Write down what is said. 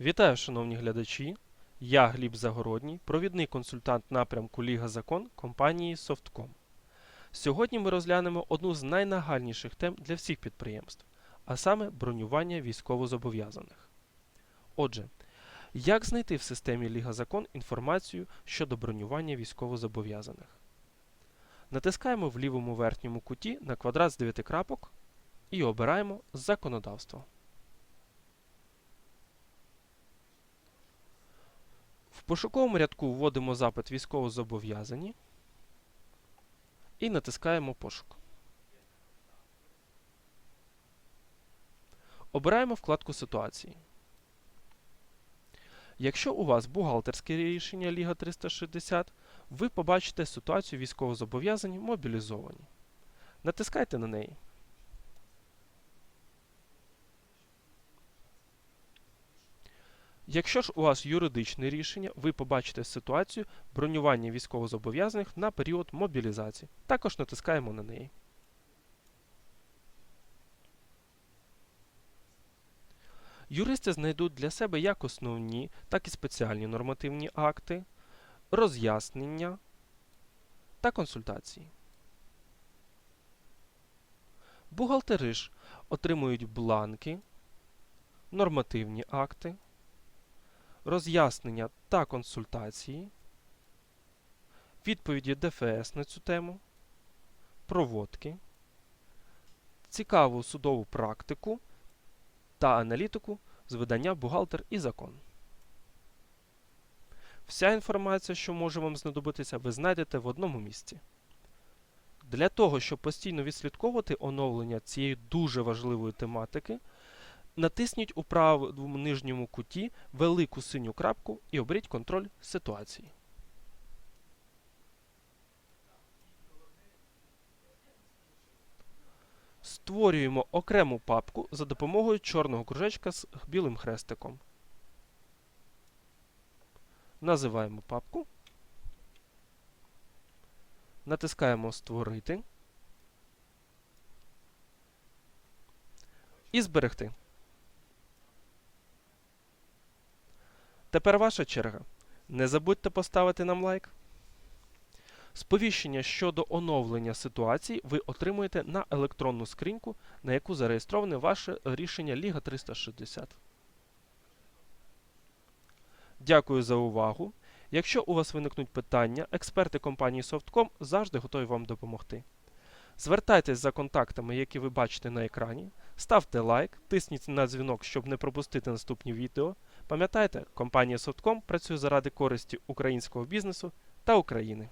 Вітаю, шановні глядачі! Я Гліб Загородній, провідний консультант напрямку Ліга Закон компанії Softcom. Сьогодні ми розглянемо одну з найнагальніших тем для всіх підприємств, а саме бронювання військовозобов'язаних. Отже, як знайти в системі Ліга Закон інформацію щодо бронювання військовозобов'язаних? Натискаємо в лівому верхньому куті на квадрат з 9 крапок і обираємо Законодавство. Пошуковому рядку вводимо запит військовозобов'язані і натискаємо пошук. Обираємо вкладку ситуації. Якщо у вас бухгалтерське рішення Ліга 360, ви побачите ситуацію військовозобов'язані мобілізовані. Натискайте на неї. Якщо ж у вас юридичне рішення, ви побачите ситуацію бронювання військовозобов'язаних на період мобілізації. Також натискаємо на неї. Юристи знайдуть для себе як основні, так і спеціальні нормативні акти, роз'яснення та консультації. Бухгалтери ж отримують бланки, нормативні акти роз'яснення та консультації, відповіді ДФС на цю тему, проводки, цікаву судову практику та аналітику з видання Бухгалтер і закон. Вся інформація, що може вам знадобитися, ви знайдете в одному місці. Для того, щоб постійно відслідковувати оновлення цієї дуже важливої тематики, Натисніть у правому нижньому куті велику синю крапку і оберіть контроль ситуації. Створюємо окрему папку за допомогою чорного кружечка з білим хрестиком. Називаємо папку. Натискаємо Створити і зберегти. Тепер ваша черга. Не забудьте поставити нам лайк. Сповіщення щодо оновлення ситуації ви отримуєте на електронну скриньку, на яку зареєстроване ваше рішення Ліга 360. Дякую за увагу. Якщо у вас виникнуть питання, експерти компанії Softcom завжди готові вам допомогти. Звертайтесь за контактами, які ви бачите на екрані, ставте лайк, тисніть на дзвінок, щоб не пропустити наступні відео. Пам'ятайте, компанія Softcom працює заради користі українського бізнесу та України.